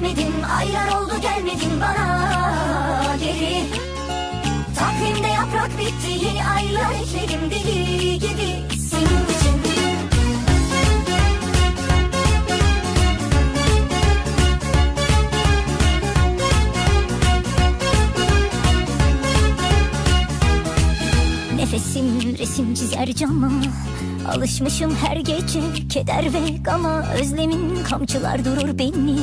vermedin Aylar oldu gelmedin bana geri. Takvimde yaprak bitti Yeni aylar ekledim deli gibi Senin için. Nefesim resim çizer cama Alışmışım her gece keder ve gama. Özlemin kamçılar durur beni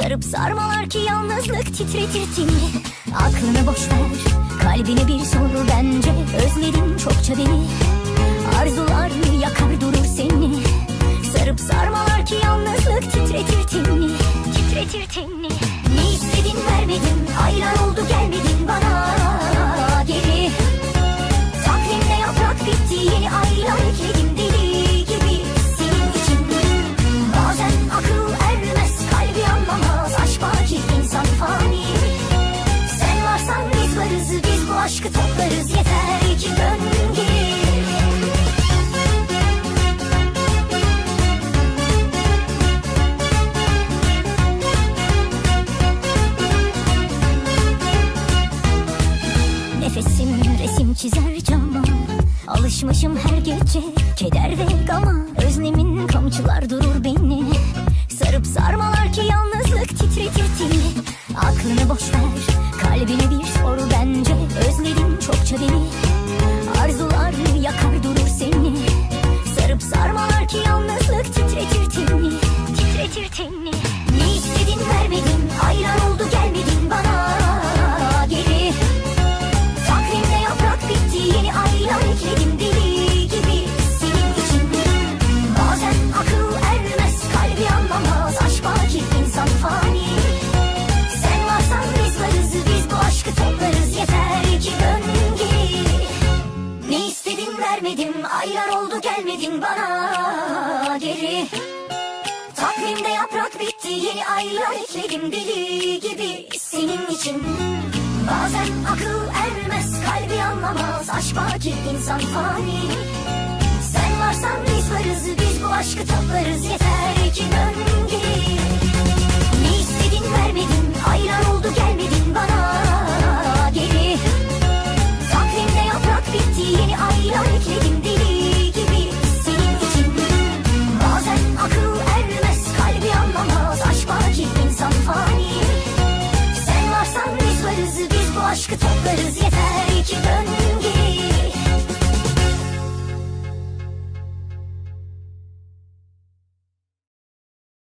Sarıp sarmalar ki yalnızlık titretir timi Aklını boş ver kalbine bir sor bence. Özledim çokça beni Arzular yakar durur seni? Sarıp sarmalar ki yalnızlık titretir timi Titretir timi toplarız yeter ki geri Nefesim resim çizer cama Alışmışım her gece keder ve gama. Özlemin kamçılar durur beni. Sarıp sarmalar ki yalnızlık titretir timi Aklını boş ver kalbine bir vermedim aylar oldu gelmedin bana. Geri. Takvimde yaprak bitti yeni aylar ekledim deli gibi senin için. Bazen akıl ermez kalbi anlamaz aşk baki insan fani. Sen varsan biz varız biz bu aşkı toplarız yeter